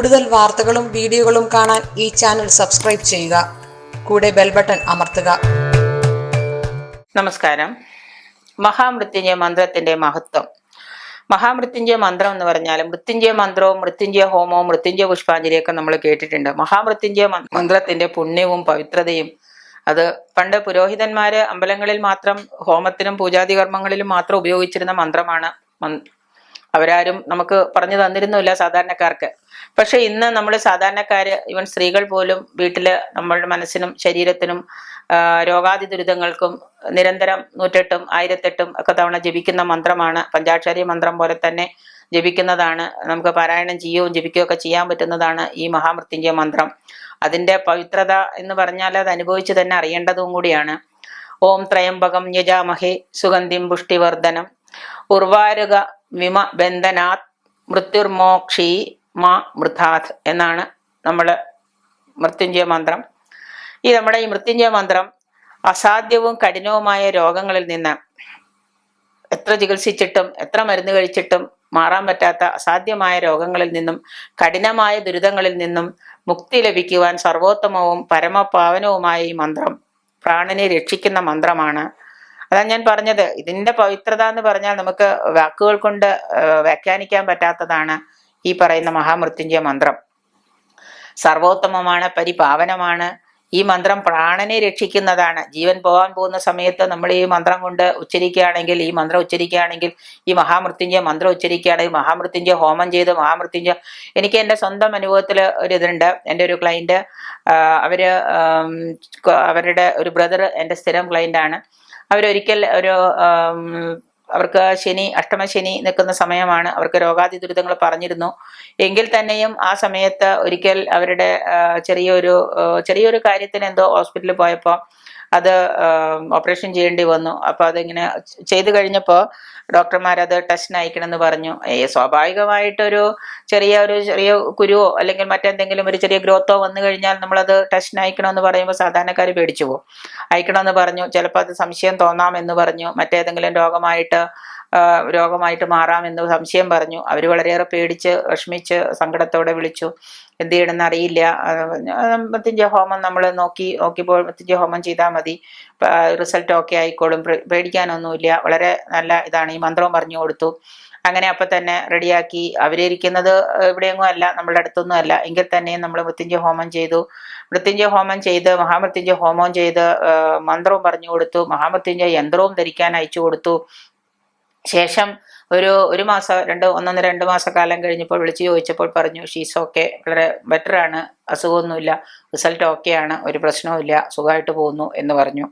കൂടുതൽ വാർത്തകളും വീഡിയോകളും കാണാൻ ഈ ചാനൽ സബ്സ്ക്രൈബ് ചെയ്യുക. കൂടെ ബെൽ ബട്ടൺ അമർത്തുക. നമസ്കാരം. മഹാമൃത്യുഞ്ജയ മന്ത്രത്തിന്റെ മഹത്വം. മഹാമൃത്യുഞ്ജയ മന്ത്രം എന്ന് പറഞ്ഞാൽ മൃത്യുഞ്ജയ മന്ത്രവും മൃത്യുഞ്ജയ ഹോമവും മൃത്യുഞ്ജയ പുഷ്പാഞ്ജലിയൊക്കെ നമ്മൾ കേട്ടിട്ടുണ്ട്. മഹാമൃത്യുഞ്ജയ മന്ത്രത്തിന്റെ പുണ്യവും പവിത്രതയും അത് പണ്ട് പുരോഹിതന്മാര് അമ്പലങ്ങളിൽ മാത്രം ഹോമത്തിനും പൂജാതി കർമ്മങ്ങളിലും മാത്രം ഉപയോഗിച്ചിരുന്ന മന്ത്രമാണ് മന്- അവരാരും നമുക്ക് പറഞ്ഞു തന്നിരുന്നില്ല സാധാരണക്കാർക്ക്. പക്ഷെ ഇന്ന് നമ്മൾ സാധാരണക്കാര് ഇവൻ സ്ത്രീകൾ പോലും വീട്ടിൽ നമ്മളുടെ മനസ്സിനും ശരീരത്തിനും രോഗാതി ദുരിതങ്ങൾക്കും നിരന്തരം നൂറ്റെട്ടും ആയിരത്തെട്ടും ഒക്കെ തവണ ജപിക്കുന്ന മന്ത്രമാണ് പഞ്ചാക്ഷരി മന്ത്രം പോലെ തന്നെ ജപിക്കുന്നതാണ് നമുക്ക് പാരായണം ചെയ്യുകയും ജപിക്കുകയും ഒക്കെ ചെയ്യാൻ പറ്റുന്നതാണ് ഈ മഹാമൃത്യുഞ്ജയ മന്ത്രം. അതിന്റെ പവിത്രത എന്ന് പറഞ്ഞാൽ അത് അനുഭവിച്ച് തന്നെ അറിയേണ്ടതും കൂടിയാണ്. ഓം ത്രയംബകം യജാമഹേ സുഗന്ധിം പുഷ്ടിവർദ്ധനം. ഉർവാരുക വിമ ബന്ധനാത് മൃത്യുർമോക്ഷി മാ മൃഥാത് എന്നാണ് നമ്മൾ മൃത്യുഞ്ജയ മന്ത്രം. ഈ നമ്മുടെ ഈ മൃത്യുഞ്ജയ മന്ത്രം അസാധ്യവും കഠിനവുമായ രോഗങ്ങളിൽ നിന്ന് എത്ര ചികിത്സിച്ചിട്ടും എത്ര മരുന്ന് കഴിച്ചിട്ടും മാറാൻ പറ്റാത്ത അസാധ്യമായ രോഗങ്ങളിൽ നിന്നും കഠിനമായ ദുരിതങ്ങളിൽ നിന്നും മുക്തി ലഭിക്കുവാൻ സർവോത്തമവും പരമപാവനവുമായ ഈ മന്ത്രം പ്രാണനെ രക്ഷിക്കുന്ന മന്ത്രമാണ് അതാ ഞാൻ പറഞ്ഞത്. ഇതിന്റെ പവിത്രത എന്ന് പറഞ്ഞാൽ നമുക്ക് വാക്കുകൾ കൊണ്ട് വ്യാഖ്യാനിക്കാൻ പറ്റാത്തതാണ് ഈ പറയുന്ന മഹാമൃത്യുഞ്ജയ മന്ത്രം. സർവോത്തമമാണ് പരിപാവനമാണ്. ഈ മന്ത്രം പ്രാണനെ രക്ഷിക്കുന്നതാണ്. ജീവൻ പോകാൻ പോകുന്ന സമയത്ത് നമ്മൾ ഈ മന്ത്രം കൊണ്ട് ഉച്ചരിക്കുകയാണെങ്കിൽ ഈ മന്ത്രം ഉച്ചരിക്കുകയാണെങ്കിൽ ഈ മഹാമൃത്യുഞ്ജയ മന്ത്രം ഉച്ചരിക്കുകയാണെങ്കിൽ മഹാമൃത്യുഞ്ജയ ഹോമം ചെയ്ത് മഹാമൃത്യുഞ്ജയ എനിക്ക് എന്റെ സ്വന്തം അനുഭവത്തിൽ ഒരു ഇതുണ്ട്. എന്റെ ഒരു ക്ലൈന്റ് അവർ അവരുടെ ഒരു ബ്രദർ എന്റെ സ്ഥിരം ക്ലൈന്റാണ് അവരൊരിക്കൽ ഒരു അവർക്ക് ശനി അഷ്ടമശനി നിൽക്കുന്ന സമയമാണ് അവർക്ക് രോഗാതി ദുരിതങ്ങൾ പറഞ്ഞിരുന്നു. എങ്കിൽ തന്നെയും ആ സമയത്ത് ഒരിക്കൽ അവരുടെ ചെറിയൊരു ചെറിയൊരു കാര്യത്തിന് എന്തോ ഹോസ്പിറ്റലിൽ പോയപ്പോൾ അത് ഓപ്പറേഷൻ ചെയ്യേണ്ടി വന്നു. അപ്പോൾ അതിങ്ങനെ ചെയ്തു കഴിഞ്ഞപ്പോൾ ഡോക്ടർമാരത് ടെസ്റ്റിന് അയക്കണമെന്ന് പറഞ്ഞു. സ്വാഭാവികമായിട്ടൊരു ചെറിയ ഒരു ചെറിയ കുരുവോ അല്ലെങ്കിൽ മറ്റെന്തെങ്കിലും ഒരു ചെറിയ ഗ്രോത്തോ വന്നു കഴിഞ്ഞാൽ നമ്മളത് ടെസ്റ്റിന് അയക്കണമെന്ന് പറയുമ്പോൾ സാധാരണക്കാർ പേടിച്ചു പോകും. അയക്കണമെന്ന് പറഞ്ഞു. ചിലപ്പോൾ അത് സംശയം തോന്നാം എന്ന് പറഞ്ഞു. മറ്റേതെങ്കിലും രോഗമായിട്ട് രോഗമായിട്ട് മാറാം എന്ന് സംശയം പറഞ്ഞു. അവർ വളരെയേറെ പേടിച്ച് വിഷമിച്ച് സങ്കടത്തോടെ വിളിച്ചു. എന്ത് ചെയ്യണമെന്ന് അറിയില്ല. മൃത്യുഞ്ജയ ഹോമം നമ്മൾ നോക്കി നോക്കിയപ്പോൾ മൃത്യുഞ്ജയ ഹോമം ചെയ്താൽ മതി. റിസൾട്ട് ഓക്കെ ആയിക്കോളും. പേടിക്കാനൊന്നുമില്ല. വളരെ നല്ല ഇതാണ്. ഈ മന്ത്രവും പറഞ്ഞു കൊടുത്തു. അങ്ങനെ അപ്പം തന്നെ റെഡിയാക്കി. അവരിയ്ക്കുന്നത് എവിടെയെങ്ങും അല്ല നമ്മളുടെ അടുത്തൊന്നും അല്ല. എങ്കിൽ തന്നെയും നമ്മൾ മൃത്യുഞ്ജയ ഹോമം ചെയ്തു. മൃത്യുഞ്ജയ ഹോമം ചെയ്ത് മഹാമൃത്യുഞ്ജയ ഹോമം ചെയ്ത് മന്ത്രവും പറഞ്ഞു കൊടുത്തു. മഹാമൃത്യുഞ്ജയ യന്ത്രവും ധരിക്കാൻ അയച്ചു കൊടുത്തു. ശേഷം ഒരു ഒരു മാസം രണ്ട് ഒന്നൊന്ന് രണ്ട് മാസക്കാലം കഴിഞ്ഞപ്പോൾ വിളിച്ച് ചോദിച്ചപ്പോൾ പറഞ്ഞു ഷീസ് ഓക്കെ വളരെ ബെറ്ററാണ് അസുഖമൊന്നുമില്ല റിസൾട്ട് ഓക്കെയാണ് ഒരു പ്രശ്നവുമില്ല സുഖമായിട്ട് പോകുന്നു എന്ന് പറഞ്ഞു.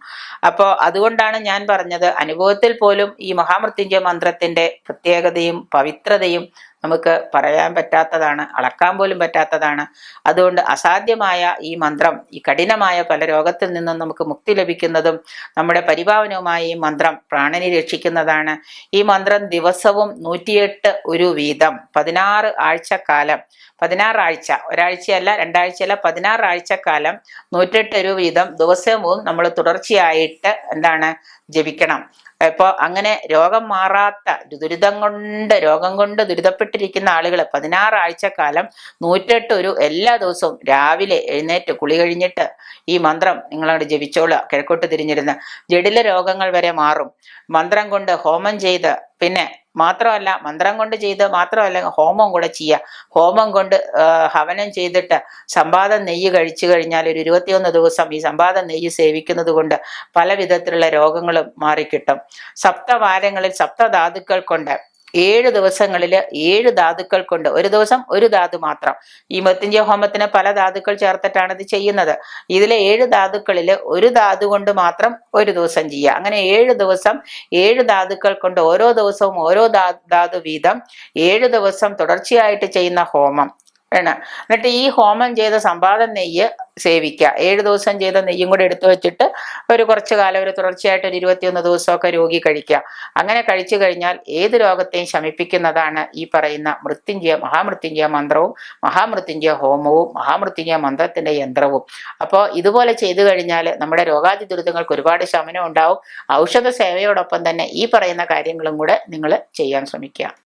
അപ്പോൾ അതുകൊണ്ടാണ് ഞാൻ പറഞ്ഞത് അനുഭവത്തിൽ പോലും ഈ മഹാമൃത്യുഞ്ജയ മന്ത്രത്തിന്റെ പ്രത്യേകതയും പവിത്രതയും നമുക്ക് പറയാൻ പറ്റാത്തതാണ് അളക്കാൻ പോലും പറ്റാത്തതാണ്. അതുകൊണ്ട് അസാധ്യമായ ഈ മന്ത്രം ഈ കഠിനമായ പല രോഗത്തിൽ നിന്നും നമുക്ക് മുക്തി ലഭിക്കുന്നതും നമ്മുടെ പരിഭാവനവുമായ ഈ മന്ത്രം പ്രാണനെ രക്ഷിക്കുന്നതാണ്. ഈ മന്ത്രം ദിവസവും നൂറ്റിയെട്ട് ഒരു വീതം പതിനാറ് ആഴ്ചക്കാലം പതിനാറ് ആഴ്ച ഒരാഴ്ചയല്ല രണ്ടാഴ്ചയല്ല പതിനാറാഴ്ച കാലം നൂറ്റെട്ട് ഒരു വീതം ദിവസവും നമ്മൾ തുടർച്ചയായിട്ട് എന്താണ് ജപിക്കണം. ഇപ്പോൾ അങ്ങനെ രോഗം മാറാത്ത ദുരിതം കൊണ്ട് രോഗം കൊണ്ട് ദുരിതപ്പെട്ടിരിക്കുന്ന ആളുകൾ പതിനാറാഴ്ച കാലം നൂറ്റെട്ട് ഒരു എല്ലാ ദിവസവും രാവിലെ എഴുന്നേറ്റ് കുളി കഴിഞ്ഞിട്ട് ഈ മന്ത്രം നിങ്ങളവിടെ ജപിച്ചോളുക. കിഴക്കോട്ട് തിരിഞ്ഞിരുന്ന്. ജഡില രോഗങ്ങൾ വരെ മാറും. മന്ത്രം കൊണ്ട് ഹോമം ചെയ്ത് പിന്നെ മാത്രമല്ല മന്ത്രം കൊണ്ട് ചെയ്ത് മാത്രമല്ല ഹോമം കൂടെ ചെയ്യുക. ഹോമം കൊണ്ട് ഹവനം ചെയ്തിട്ട് സമ്പാദം നെയ്യ് കഴിച്ചു കഴിഞ്ഞാൽ ഒരു ഇരുപത്തിയൊന്ന് ദിവസം ഈ സമ്പാദം നെയ്യ് സേവിക്കുന്നത് കൊണ്ട് പല വിധത്തിലുള്ള രോഗങ്ങളും മാറിക്കിട്ടും. സപ്തവാരങ്ങളിൽ സപ്തധാതുക്കൾ കൊണ്ട് ഏഴ് ദിവസങ്ങളിൽ ഏഴ് ധാതുക്കൾ കൊണ്ട് ഒരു ദിവസം ഒരു ധാതു മാത്രം. ഈ മൃത്യുഞ്ജയ ഹോമത്തിന് പല ധാതുക്കൾ ചേർത്തിട്ടാണ് ഇത് ചെയ്യുന്നത്. ഇതിലെ ഏഴ് ധാതുക്കളിൽ ഒരു ധാതു കൊണ്ട് മാത്രം ഒരു ദിവസം ചെയ്യുക. അങ്ങനെ ഏഴ് ദിവസം ഏഴ് ധാതുക്കൾ കൊണ്ട് ഓരോ ദിവസവും ഓരോ ധാതു വീതം ഏഴ് ദിവസം തുടർച്ചയായിട്ട് ചെയ്യുന്ന ഹോമം. ആണ് എന്നിട്ട് ഈ ഹോമം ചെയ്ത സമ്പാദം നെയ്യ് സേവിക്കുക. ഏഴ് ദിവസം ചെയ്ത നെയ്യും കൂടെ എടുത്തു വെച്ചിട്ട് ഒരു കുറച്ച് കാലം ഒരു തുടർച്ചയായിട്ട് ഒരു ഇരുപത്തിയൊന്ന് ദിവസമൊക്കെ രോഗി കഴിക്കുക. അങ്ങനെ കഴിച്ചു കഴിഞ്ഞാൽ ഏത് രോഗത്തെയും ശമിപ്പിക്കുന്നതാണ് ഈ പറയുന്ന മൃത്യുഞ്ജയ മഹാമൃത്യുഞ്ജയ മന്ത്രവും മഹാമൃത്യുഞ്ജയ ഹോമവും മഹാമൃത്യുഞ്ജയ മന്ത്രത്തിന്റെ യന്ത്രവും. അപ്പോൾ ഇതുപോലെ ചെയ്തു കഴിഞ്ഞാൽ നമ്മുടെ രോഗാതി ദുരിതങ്ങൾക്ക് ഒരുപാട് ശമനം ഉണ്ടാവും. ഔഷധ സേവയോടൊപ്പം തന്നെ ഈ പറയുന്ന കാര്യങ്ങളും കൂടെ നിങ്ങൾ ചെയ്യാൻ ശ്രമിക്കുക.